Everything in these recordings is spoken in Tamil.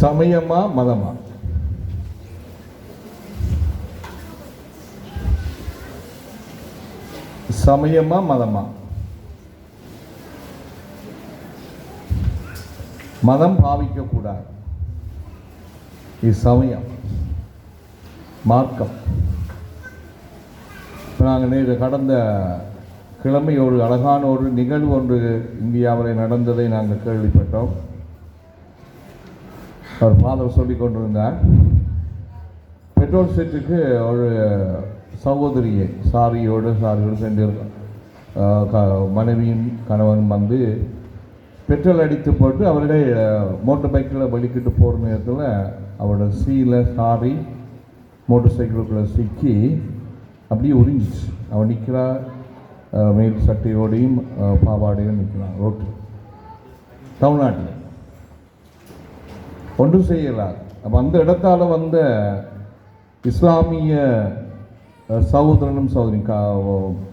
சமயமா மதமா? சமயமா மதமா? மதம் பாவிக்கக்கூடாது. இது சமயம். மார்க்கம். இப்போ நாங்கள் நேற்று கடந்த கிழமை ஒரு அழகான ஒரு நிகழ்வு ஒன்று இந்தியாவில் நடந்ததை நாங்கள் கேள்விப்பட்டோம். அவர் ஃபாதர் சொல்லி கொண்டிருந்தார். பெட்ரோல் செட்டுக்கு ஒரு சகோதரியை சாரியோடு சாரியோடு சென்று மனைவியும் கணவனும் வந்து பெட்ரோல் அடித்து போட்டு அவருடைய மோட்டர் பைக்கில் வலிக்கிட்டு போகிற நேரத்தில் அவரோட சீல சாரி மோட்டர் சைக்கிளுக்குள்ளே சிக்கி அப்படியே உறிஞ்சிச்சு. அவன் நிற்கிறா மேல் சட்டையோடையும் பாவாடையும் நிற்கிறான் ரோட்டு தமிழ்நாட்டில். ஒன்றும் செய்யலாம் அப்போ அந்த இடத்தால் வந்த இஸ்லாமிய சகோதரனும் சகோதரி கா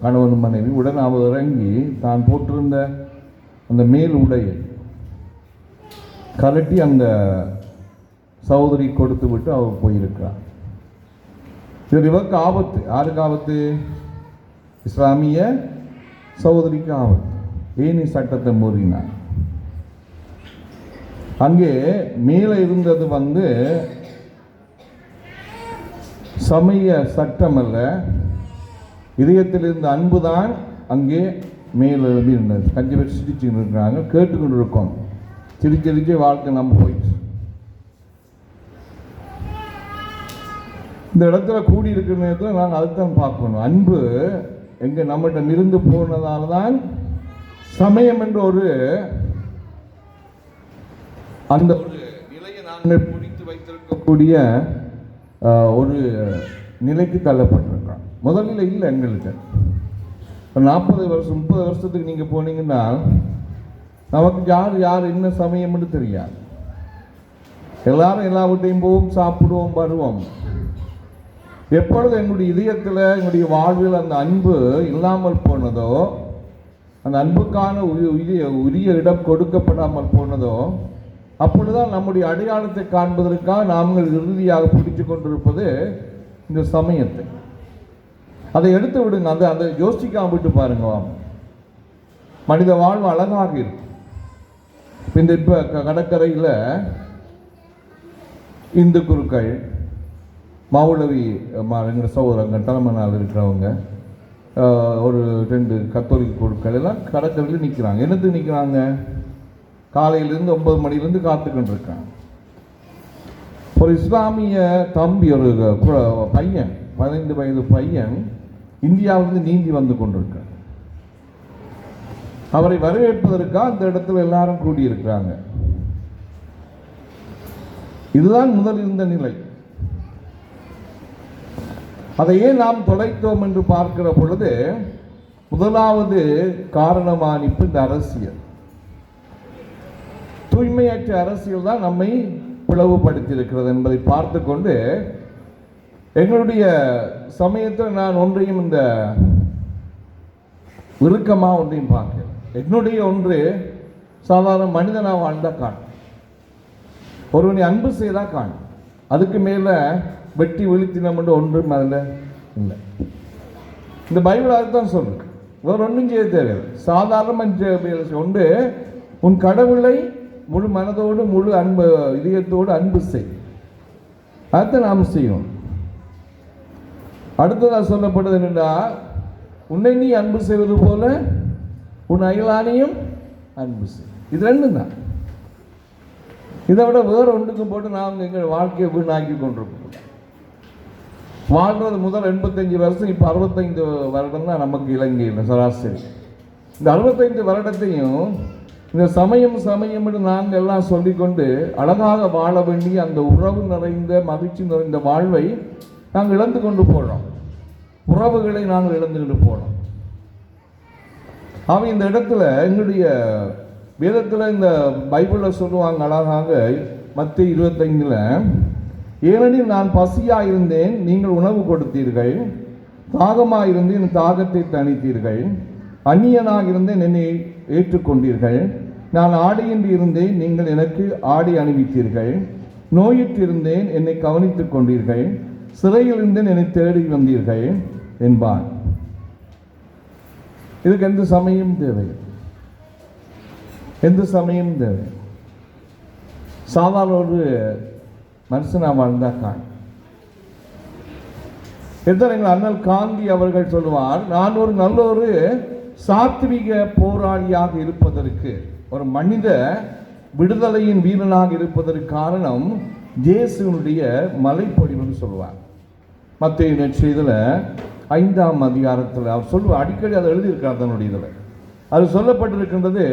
கணவனும் மனைவி உடன் அவர் இறங்கி தான் போட்டிருந்த அந்த மேல் உடையை கலட்டி அந்த சகோதரி கொடுத்து விட்டு அவர் போயிருக்கிறார். இது இவருக்கு ஆபத்து. யாருக்கு ஆபத்து? இஸ்லாமிய சகோதரிக்கு ஆபத்து. ஏன் சட்டத்தை மூறினார் அங்கே மேலே இருந்தது வந்து சமய சட்டம் அல்ல இதயத்தில் இருந்த அன்பு தான் அங்கே மேலே எழுதி இருந்தது கஞ்சி பேர் சிரிச்சுன்னு இருக்கிறாங்க கேட்டுக்கொண்டு இருக்கோம் சிரிச்சிரிச்சு வாழ்க்கை நம்ம போயிடுச்சு. இந்த இடத்துல கூடி இருக்கிற நேரத்தில் நாங்கள் அதுதான் பார்க்கணும். அன்பு எங்கே நம்மகிட்ட இருந்து போனதால தான் சமயம் என்ற ஒரு அந்த ஒரு நிலையை நாங்கள் பிடித்து வைத்திருக்கக்கூடிய ஒரு நிலைக்கு தள்ளப்பட்டிருக்கிறோம் முதலில் இல்லை எங்கள்கிட்ட. ஒரு நாற்பது வருஷம் முப்பது வருஷத்துக்கு நீங்கள் போனீங்கன்னா நமக்கு யார் யார் என்ன சமயம்னு தெரியாது. எல்லாரும் எல்லாவற்றையும் போவோம் சாப்பிடுவோம் வருவோம். எப்பொழுது எங்களுடைய இதயத்தில் எங்களுடைய வாழ்வில் அந்த அன்பு இல்லாமல் போனதோ அந்த அன்புக்கான உரிய உரிய இடம் கொடுக்கப்படாமல் போனதோ அப்பொழுதுதான் நம்முடைய அடையாளத்தை காண்பதற்காக நாங்கள் இறுதியாக பிடித்து கொண்டிருப்பது இந்த சமயத்தை. அதை எடுத்து விடுங்க. அந்த அதை யோசிக்காம விட்டு பாருங்க. மனித வாழ்வு அழகாக இருக்கும் இந்த இப்போ கடற்கரையில் இந்து குருக்கள் மௌலவி எங்கள் சகோதரங்க தலைமனால் இருக்கிறவங்க ஒரு ரெண்டு கத்தோலிக்க குழுக்கள் எல்லாம் கடற்கரையில் நிற்கிறாங்க என்னத்துக்கு நிற்கிறாங்க காலையிலேருந்து ஒன்பது மணிலேருந்து காத்துக்கிட்டு இருக்கான் ஒரு இஸ்லாமிய தம்பி ஒரு கு- பையன் பதினைந்து வயது பையன் இந்தியாவிலிருந்து நீந்தி வந்து கொண்டிருக்கார் அவரை வரவேற்பதற்காக அந்த இடத்துல எல்லாரும் கூடியிருக்கிறாங்க. இதுதான் முதல் இருந்த நிலை. அதையே நாம் தொலைத்தோம் என்று பார்க்கிற பொழுது முதலாவது காரணமானிப்பு இந்த அரசியல். தூய்மையற்ற அரசியல் தான் நம்மை பிளவுபடுத்தி இருக்கிறது என்பதை பார்த்து கொண்டு எங்களுடைய சமயத்தில் நான் ஒன்றையும் இந்த விருக்கமாக ஒன்றையும் பார்க்கிறேன் என்னுடைய ஒன்று சாதாரண மனிதனாக வாழ்ந்தா காணும். ஒருவனை அன்பு செய்தால் காணும். அதுக்கு மேலே வெட்டி விழுத்தினம் என்று ஒன்றும் அதில் இல்லை. இந்த பைபிள் அதுதான் சொல்லுது. வேற ஒன்றும் செய்ய தேவையில்லை. சாதாரண ஒன்று உன் கடவுளை முழு மனதோடு முழு அன்பு இதயத்தோடு அன்பு செய். அதை நாம் செய்யணும். அடுத்ததாக சொல்லப்படுது என்னென்னா உன்னை நீ அன்பு செய்வது போல உன் அயலானையும் அன்பு செய். இது ரெண்டும் தான் இதை விட வேறு ஒன்றுக்கும் போட்டு நாம் எங்கள் வாழ்க்கையை வீணாக்கி கொண்டிருக்கோம் வாழ்றது முதல் எண்பத்தஞ்சு வருஷம் இப்போ அறுபத்தைந்து வருடம் தான் நமக்கு இலங்கையில் சராசரி. இந்த அறுபத்தைந்து வருடத்தையும் இந்த சமயம் சமயம்னு நாங்கள் எல்லாம் சொல்லிக்கொண்டு அழகாக வாழ வேண்டிய அந்த உறவு நிறைந்த மகிழ்ச்சி நிறைந்த வாழ்வை நாங்கள் இழந்து கொண்டு போகிறோம் உறவுகளை நாங்கள் இழந்துகிட்டு போகிறோம் அவன் இந்த இடத்துல எங்களுடைய வேதத்தில் இந்த பைபிளில் சொல்லுவாங்க அழகாக மத்திய இருபத்தைந்தில் ஏனெனில் நான் பசியாக இருந்தேன் நீங்கள் உணவு கொடுத்தீர்கள் தாகமாக இருந்தேன் என் தாகத்தை தணித்தீர்கள். அந்நியனாக இருந்தேன் என்னை ஏற்றுக்கொண்டீர்கள். நான் ஆடையின்றி இருந்தேன் நீங்கள் எனக்கு ஆடை அணிவித்தீர்கள். நோயிற்றிருந்தேன் என்னை கவனித்துக் கொண்டீர்கள். சிறையில் இருந்தேன் என்னை தேடி வந்தீர்கள் என்பான் இதுக்கு எந்த சமயம் தேவை? எந்த சமயம் தேவை? சாதாரண ஒரு மனுஷனா காண் எத்தனை எங்கள் அண்ணல் காந்தி அவர்கள் சொல்லுவார் நான் ஒரு நல்ல ஒரு சாத்விக போராளியாக இருப்பதற்கு ஒரு மனித விடுதலையின் வீரனாக இருப்பதற்கு காரணம் இயேசுனுடைய மலைப்பொழிவுன்னு சொல்லுவார். மத்திய நெற்றியதில் ஐந்தாம் அதிகாரத்தில் அவர் சொல்லுவார் அடிக்கடி அதை எழுதியிருக்கார் தன்னுடைய இதில். அது சொல்லப்பட்டிருக்கின்றது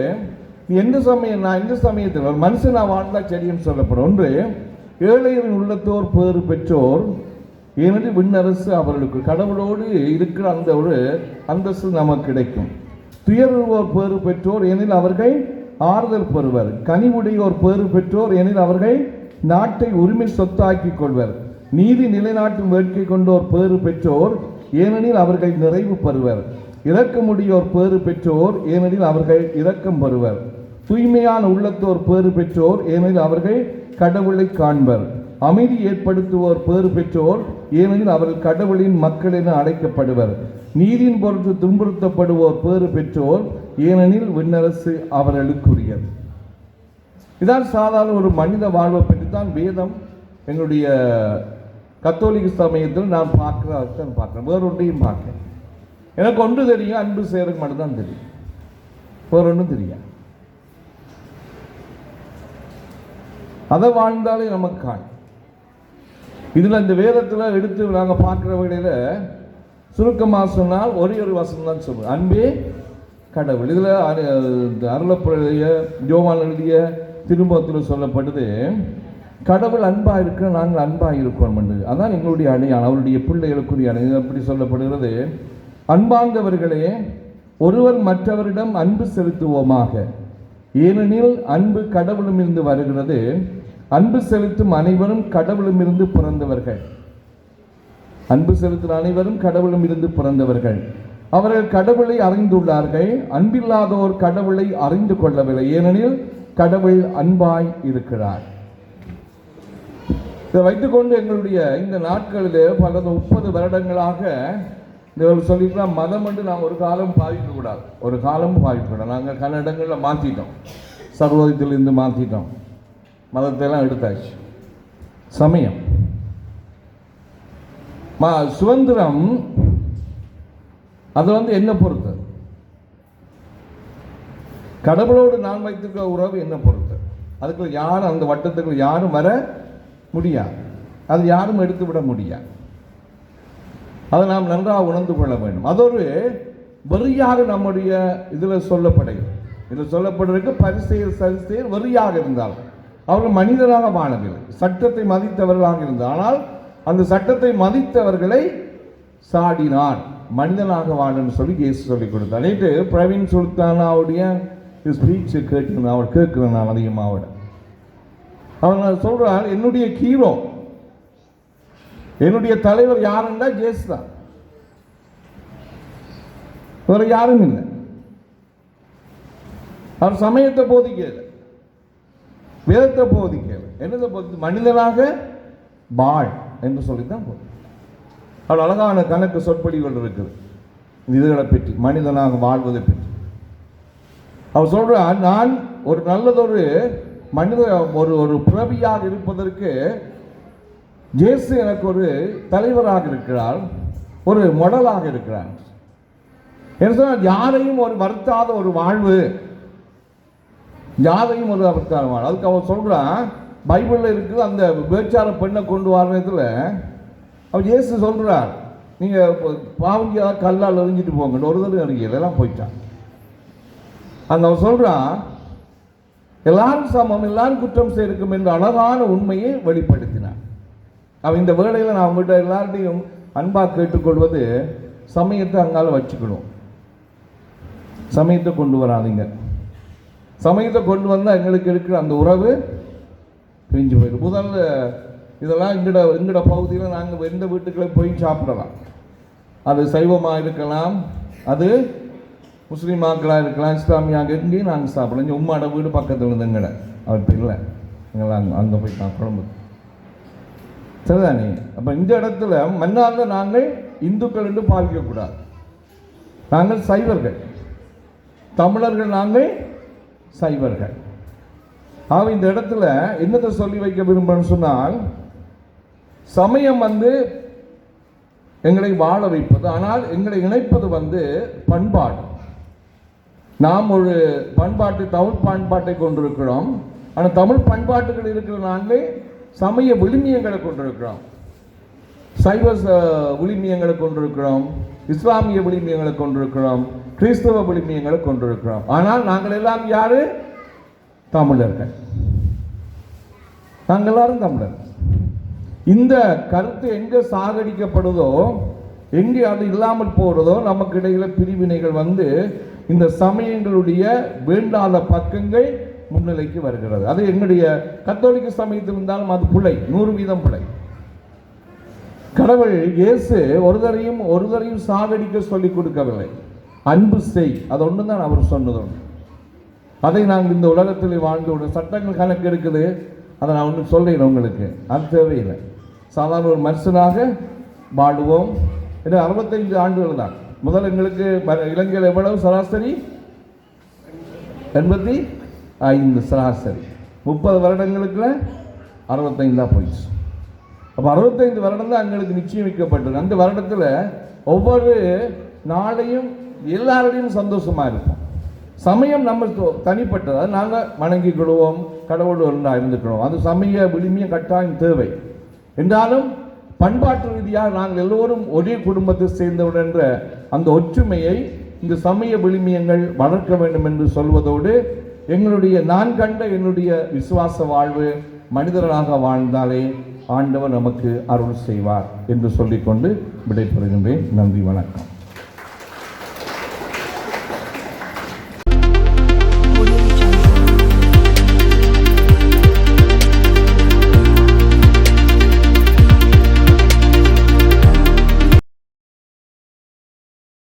எந்த சமயம் நான் எந்த சமயத்தில் ஒரு மனுஷன் நான் வாழ்ந்தால் சரின்னு சொல்லப்படும். ஒன்று ஏழையரின் உள்ளத்தோர் பேறு பெற்றோர் ஏனெனில் விண்ணரசு அவர்களுக்கு கடவுளோடு இருக்கிற அந்த ஒரு அந்தஸ்து நமக்கு கிடைக்கும். துயருவோர் பேறு பெற்றோர் எனில் அவர்கள் ஆறுதல் பெறுவர். கனிவுடையோர் பேறு பெற்றோர் எனில் அவர்கள் நாட்டை உரிமை சொத்தாக்கிக் கொள்வர். நீதி நிலைநாட்டும் வேட்கை கொண்டோர் பேறு பெற்றோர் ஏனெனில் அவர்கள் நிறைவு பெறுவர். இரக்கமுடையோர் பேறு பெற்றோர் ஏனெனில் அவர்கள் இரக்கம் பெறுவர். தூய்மையான உள்ளத்தோர் பேறு பெற்றோர் ஏனெனில் அவர்கள் கடவுளை காண்பர். அமைதி ஏற்படுத்துவோர் பேறு பெற்றோர் ஏனெனில் அவர்கள் கடவுளின் மக்கள் என அழைக்கப்படுவர். நீதியின் பொருட்டு துன்புறுத்தப்படுவோர் பேறு பெற்றோர் ஏனெனில் விண்ணரசு அவர்களுக்குரியது. இதான் சாதாரண ஒரு மனித வாழ்வை பற்றி தான் வேதம் எங்களுடைய கத்தோலிக்க சமயத்தில் நான் பார்க்குறதான் பார்க்குறேன். வேறொன்றையும் பார்க்குறேன் எனக்கு ஒன்று தெரியும் அன்பு செய்கிறதுக்கு மட்டும்தான் தெரியும். வேற ஒன்றும் தெரியாது. அதை வாழ்ந்தாலே நமக்கு காணும் இதில் இந்த வேதத்தில் எடுத்து நாங்கள் பார்க்குற வகையில் சுருக்கமாக சொன்னால் ஒரே ஒரு வசனம் தான் சொல்லுவோம் அன்பே கடவுள். இதில் அருளப்புறைய ஜோவான் எழுதிய திரும்பத்தில் சொல்லப்படுது கடவுள் அன்பாக இருக்க நாங்கள் அன்பாக இருக்கோம் என்று. அதான் எங்களுடைய அடையாளம் அவருடைய பிள்ளைகளுக்குரிய அடையாளம். அப்படி சொல்லப்படுகிறது அன்பார்ந்தவர்களே ஒருவர் மற்றவரிடம் அன்பு செலுத்துவோமாக. ஏனெனில் அன்பு கடவுளுமிருந்து வருகிறது. அன்பு செலுத்தும் அனைவரும் கடவுளுமிருந்து பிறந்தவர்கள். அன்பு செலுத்தும் அனைவரும் கடவுளும் இருந்து பிறந்தவர்கள். அவர்கள் கடவுளை அறிந்துள்ளார்கள். அன்பில்லாதோர் கடவுளை அறிந்து கொள்ளவில்லை. ஏனெனில் கடவுள் அன்பாய் இருக்கிறார். இதை வைத்துக்கொண்டு எங்களுடைய இந்த நாட்களிலே பல முப்பது வருடங்களாக இவர்கள் சொல்லிக்கலாம் மதம் என்று நாம் ஒரு காலம் பாவிக்க கூடாது. ஒரு காலம் பாவிக்க கூடாது. நாங்கள் கன்னடங்களில் இடங்களில் மாற்றிட்டோம் சர்வோதயத்திலிருந்து மாற்றிட்டோம் மதத்தை எல்லாம் எடுத்தாச்சு. சமயம். மா சுதந்திரம் அது வந்து என்ன பொறுத்து? கடவுளோடு நான் வைத்திருக்கிற உறவு என்ன பொறுத்து? அதுக்குள்ள யாரும் அந்த வட்டத்துக்குள்ள யாரும் வர முடியாது. அது யாரும் எடுத்து விட முடியாது. அதை நாம் நன்றாக உணர்ந்து கொள்ள வேண்டும். அது ஒரு வெறியாக நம்முடைய இதில் சொல்லப்படுகிறது. இதில் சொல்லப்படுறதுக்கு பரிசெயல் சரிசெயல் வெறியாக இருந்தால் அவர்கள் மனிதராக வாழவில்லை. சட்டத்தை மதித்தவர்களாக இருந்தால் ஆனால் அந்த சட்டத்தை மதித்தவர்களை சாடினான் மனிதனாக வாழன்னு சொல்லி இயேசு சொல்லி கொடுத்தார். நேற்று பிரவீன் சுல்தானாவுடைய ஸ்பீச்சை கேட்டு அவர் கேட்கிறேன் நான் அதிகமாக அவட அவன் சொல்கிறார் என்னுடைய ஹீரோ என்னுடைய தலைவர் யாருன்னா ஜேசு தான். வேற யாரும் இல்லை. அவர் சமயத்தை போதிக்கல. வேதத்தை போதிக்கல. என்னதை போதி மனிதனாக வாழ் என்று சொல்லித்தான் போதும் அவ்வளோ அழகான கணக்கு சொற்பொழிகள் இருக்குது. இதுகளை பற்றி மனிதனாக வாழ்வதை பற்றி. அவர் சொல்கிறார் நான் ஒரு நல்லதொரு மனித ஒரு ஒரு பிறவியாக இருப்பதற்கு ஜேசு எனக்கு ஒரு தலைவராக இருக்கிறார் ஒரு மொடலாக இருக்கிறார். என்று சொன்னால் யாரையும் ஒரு வருத்தாத ஒரு வாழ்வு ஜாதகம் ஒரு வருத்தாத அதுக்கு அவன் சொல்கிறான் பைபிளில் இருக்கிற அந்த பேச்சார பெண்ணை கொண்டு வர்றதுல அவன் இயேசு சொல்கிறார் நீங்கள் பாவங்கியா கல்லால் எறிஞ்சிட்டு போங்கன்னு. ஒரு தடவை எறியல இதெல்லாம் போயிட்டான். அந்த அவன் சொல்கிறான் எல்லாரும் சமம் எல்லாரும் குற்றம் செய்திருக்கும் என்ற அழகான உண்மையை வெளிப்படுத்தினான். அவன் இந்த வேலையில் நான் உங்கள்கிட்ட எல்லார்ட்டையும் அன்பாக கேட்டுக்கொள்வது சமயத்தை அங்கால வச்சுக்கணும். சமயத்தை கொண்டு வராதீங்க. சமயத்தை கொண்டு வந்தால் எங்களுக்கு இருக்கிற அந்த உறவு பிரிஞ்சு போயிடும். முதல்ல இதெல்லாம் எங்கட எங்கட பகுதியில் நாங்கள் எந்த வீட்டுக்குள்ளே போய் சாப்பிடலாம். அது சைவமாக இருக்கலாம் அது முஸ்லீமாக்களாக இருக்கலாம் இஸ்லாமியாக எங்கேயும் நாங்கள் சாப்பிடலாம் இங்கே உம்மாட வீடு பக்கத்தில் இருந்தங்கட அவர் தெரியல இல்லை. அங்கே அங்கே போய் சாப்பிடும் சரிதானே அப்போ இந்த இடத்துல மன்னார்ந்த நாங்கள் இந்துக்கள் என்று பாவிக்கக்கூடாது. நாங்கள் சைவர்கள். தமிழர்கள் நாங்கள் சைவர்கள். ஆக இந்த இடத்துல என்னத்தை சொல்லி வைக்க விரும்புறேன்னு சொன்னால் சமயம் வந்து எங்களை வாழ வைப்பது ஆனால் எங்களை இணைப்பது வந்து பண்பாடு. நாம் ஒரு பண்பாட்டு தமிழ் பண்பாட்டை கொண்டிருக்கிறோம். ஆனால் தமிழ் பண்பாட்டுகள் இருக்கிற நாங்களே சமய விழுமியங்களை கொண்டிருக்கிறோம். சைவ ச- விழுமியங்களை கொண்டிருக்கிறோம். இஸ்லாமிய விழுமியங்களை கொண்டிருக்கிறோம். கிறிஸ்தவ விழுமியங்களை கொண்டிருக்கிறோம். ஆனால் நாங்கள் எல்லாம் யாரு? தமிழர்கள். நாங்கள் எல்லாரும் தமிழர். இந்த கருத்து எங்க சாகடிக்கப்படுதோ எங்கே அது இல்லாமல் போகிறதோ நமக்கு இடையில பிரிவினைகள் வந்து இந்த சமயங்களுடைய வேண்டாத பக்கங்கள் முன்னிலைக்கு வருகிறது. அது என்னுடைய கத்தோலிக்க சமயத்தில் இருந்தாலும் அது பிள்ளை நூறு வீதம் பிள்ளை கடவுள் இயேசு ஒருதரையும் ஒருதரையும் சாகடிக்க சொல்லிக் கொடுக்கவில்லை. அன்பு செய். அது ஒன்று தான் அவர் சொன்னதும். அதை நாங்கள் இந்த உலகத்தில் வாழ்ந்து விட சட்டங்கள் கணக்கு இருக்குது. அதை நான் ஒன்று சொல்றேன் உங்களுக்கு. அது தேவையில்லை. சாதாரண ஒரு மனுஷனாக வாடுவோம் இது அறுபத்தைந்து ஆண்டுகள் தான். முதல் எங்களுக்கு இலங்கையில் எவ்வளவு சராசரி? எண்பத்தி ஐந்து சராசரி. முப்பது வருடங்களுக்குள்ள தான் போயிடுச்சு. அப்போ அறுபத்தைந்து வருடம் தான் எங்களுக்கு நிச்சயமிக்கப்பட்டது. அந்த வருடத்தில் ஒவ்வொரு நாளையும் எல்லாரோடையும் சந்தோஷமாக இருப்போம். சமயம் நம்ம தொ- தனிப்பட்டது. அது நாங்கள் வணங்கிக்கிடுவோம் கடவுள் ஒன்றாக இருந்துக்கிடுவோம் அது சமய விளிமையும் கட்டாயம் தேவை. என்றாலும் பண்பாட்டு ரீதியாக நாங்கள் எல்லோரும் ஒரே குடும்பத்தை சேர்ந்தவன் என்ற அந்த ஒற்றுமையை இந்த சமய விளிமியங்கள் வளர்க்க வேண்டும் என்று சொல்வதோடு எங்களுடைய நான் கண்ட என்னுடைய விசுவாச வாழ்வு மனிதர்களாக வாழ்ந்தாலே ஆண்டவர் நமக்கு அருள் செய்வார் என்று சொல்லிக்கொண்டு விடைபெறுகின்றேன். நன்றி வணக்கம்.